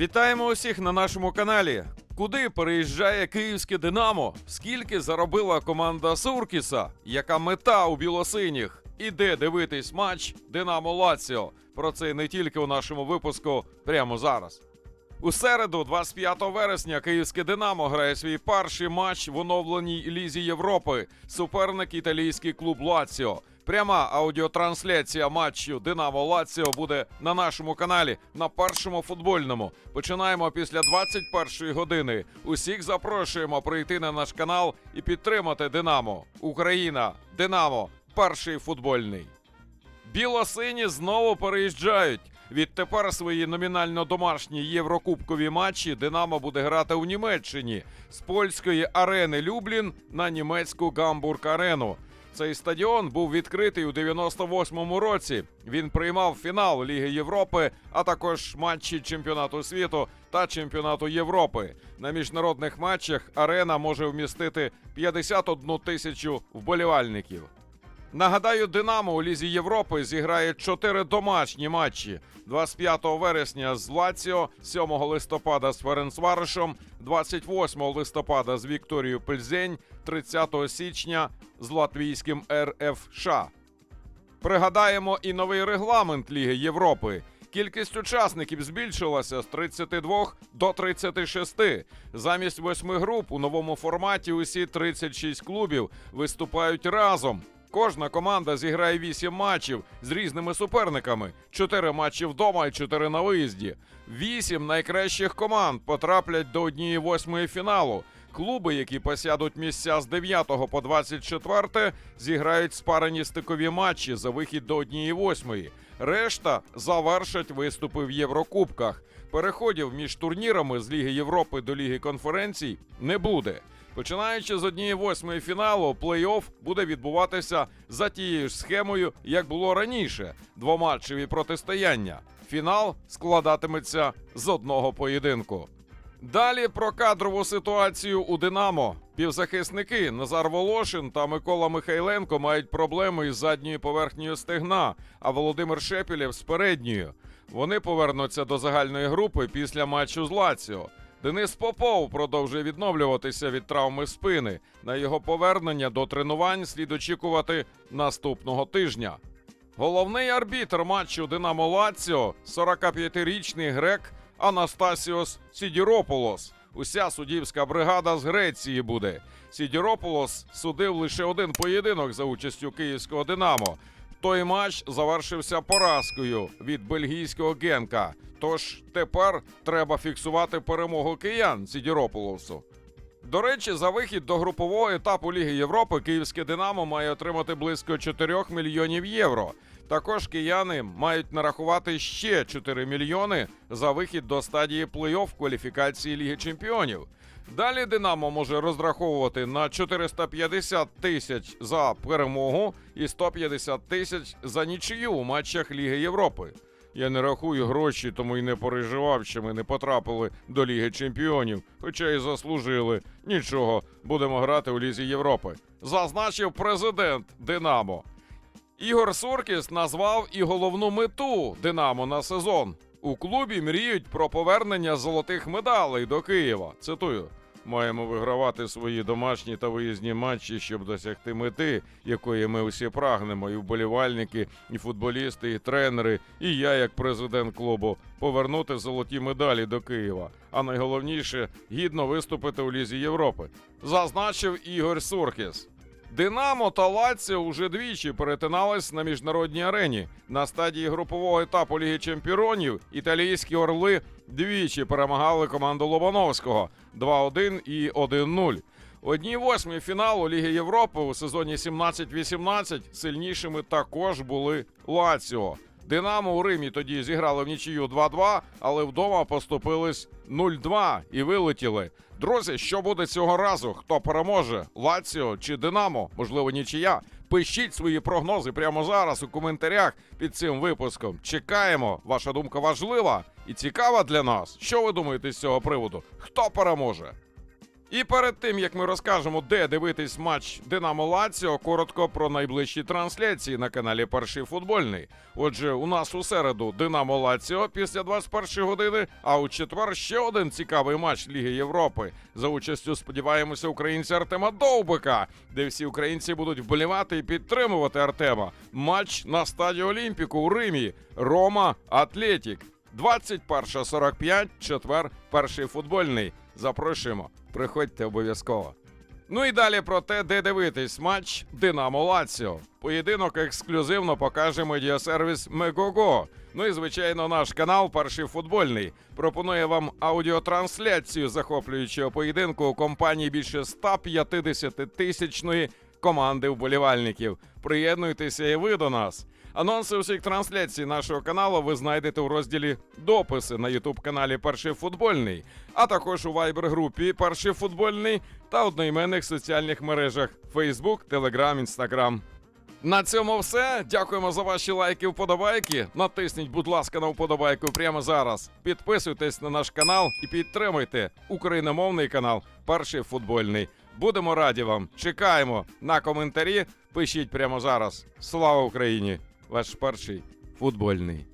Вітаємо усіх на нашому каналі. Куди переїжджає київське Динамо? Скільки заробила команда Суркіса? Яка мета у білосиніх? І де дивитись матч Динамо Лаціо? Про це не тільки у нашому випуску прямо зараз. У середу, 25 вересня, київське Динамо грає свій перший матч в оновленій лізі Європи. Суперник італійський клуб Лаціо. Пряма аудіотрансляція матчу Динамо Лаціо буде на нашому каналі на першому футбольному. Починаємо після 21 години. Усіх запрошуємо прийти на наш канал і підтримати Динамо. Україна, Динамо, перший футбольний. Білосині знову переїжджають. Відтепер свої номінально домашні єврокубкові матчі Динамо буде грати у Німеччині з польської арени Люблін на німецьку Гамбург Арену. Цей стадіон був відкритий у 98-му році. Він приймав фінал Ліги Європи, а також матчі чемпіонату світу та чемпіонату Європи. На міжнародних матчах арена може вмістити 51 тисячу вболівальників. Нагадаю, Динамо у Лізі Європи зіграє чотири домашні матчі: 25 вересня з Лаціо, 7 листопада з Ференцваришем, 28 листопада з Вікторією Пельзень, 30 січня з латвійським РФШ. Пригадаємо і новий регламент Ліги Європи. Кількість учасників збільшилася з 32 до 36. Замість восьми груп у новому форматі усі 36 клубів виступають разом. Кожна команда зіграє 8 матчів з різними суперниками: 4 матчі вдома і 4 на виїзді. 8 найкращих команд потраплять до однієї восьмої фіналу. Клуби, які посядуть місця з 9 по 24, зіграють спарені стикові матчі за вихід до однієї восьмої. Решта завершать виступи в Єврокубках. Переходів між турнірами з Ліги Європи до Ліги конференцій не буде. Починаючи з однієї восьмої фіналу, плей-офф буде відбуватися за тією ж схемою, як було раніше: двоматчеві протистояння. Фінал складатиметься з одного поєдинку. Далі про кадрову ситуацію у Динамо. Півзахисники Назар Волошин та Микола Михайленко мають проблеми із задньою поверхнею стегна, а Володимир Шепілєв з передньою. Вони повернуться до загальної групи після матчу з Лаціо. Денис Попов продовжує відновлюватися від травми спини. На його повернення до тренувань слід очікувати наступного тижня. Головний арбітр матчу Динамо Лаціо 45-річний грек Анастасіос Сідірополос. Уся суддівська бригада з Греції буде. Сідірополос судив лише один поєдинок за участю київського Динамо. Той матч завершився поразкою від бельгійського Генка. Тож тепер треба фіксувати перемогу киян Сідірополосу. До речі, за вихід до групового етапу Ліги Європи київське Динамо має отримати близько 4 мільйонів євро. Також кияни мають нарахувати ще 4 мільйони за вихід до стадії плей-офф кваліфікації Ліги Чемпіонів. Далі Динамо може розраховувати на 450 тисяч за перемогу і 150 тисяч за нічию у матчах Ліги Європи. Я не рахую гроші, тому й не переживав, що ми не потрапили до Ліги Чемпіонів, хоча й заслужили. Нічого, будемо грати у Лізі Європи. Зазначив президент Динамо. Ігор Суркіс назвав і головну мету Динамо на сезон. У клубі мріють про повернення золотих медалей до Києва. Цитую. Маємо вигравати свої домашні та виїзні матчі, щоб досягти мети, якої ми усі прагнемо, і вболівальники, і футболісти, і тренери, і я, як президент клубу, повернути золоті медалі до Києва. А найголовніше гідно виступити у Лізі Європи, зазначив Ігор Суркіс. Динамо та Лаціо уже двічі перетинались на міжнародній арені. На стадії групового етапу Ліги Чемпіонів італійські орли двічі перемагали команду Лобановського 2-1 і 1-0. У одній восьмій фіналу Ліги Європи у сезоні 17-18 сильнішими також були Лаціо. Динамо у Римі тоді зіграли в нічию 2-2, але вдома поступились 0-2 і вилетіли. Друзі, що буде цього разу? Хто переможе? Лаціо чи Динамо? Можливо, нічия? Пишіть свої прогнози прямо зараз у коментарях під цим випуском. Чекаємо. Ваша думка важлива і цікава для нас. Що ви думаєте з цього приводу? Хто переможе? І перед тим як ми розкажемо, де дивитись матч Динамо Лаціо, коротко про найближчі трансляції на каналі Перший футбольний. Отже, у нас у середу Динамо Лаціо після 21 години. А у четвер ще один цікавий матч Ліги Європи за участю, сподіваємося, українця Артема Довбика, де всі українці будуть вболівати і підтримувати Артема. Матч на стадіо Олімпіку у Римі. Рома Атлетік. 21.45, четвер, перший футбольний. Запрошуємо. Приходьте обов'язково. Ну і далі про те, де дивитись матч Динамо Лаціо. Поєдинок ексклюзивно покаже медіасервіс Мегого. Ну і звичайно, наш канал Перший футбольний пропонує вам аудіотрансляцію захоплюючого поєдинку у компанії більше 150 тисячної команди вболівальників. Приєднуйтеся і ви до нас. Анонси усіх трансляцій нашого каналу ви знайдете у розділі Дописи на Ютуб каналі Перший футбольний, а також у вайбер-групі Перший футбольний та одноіменних соціальних мережах Facebook, Telegram, Instagram. На цьому все. Дякуємо за ваші лайки, вподобайки. Натисніть, будь ласка, на вподобайку прямо зараз. Підписуйтесь на наш канал і підтримуйте україномовний канал Перший футбольний. Будемо раді вам. Чекаємо на коментарі. Пишіть прямо зараз. Слава Україні! Ваш перший футбольний.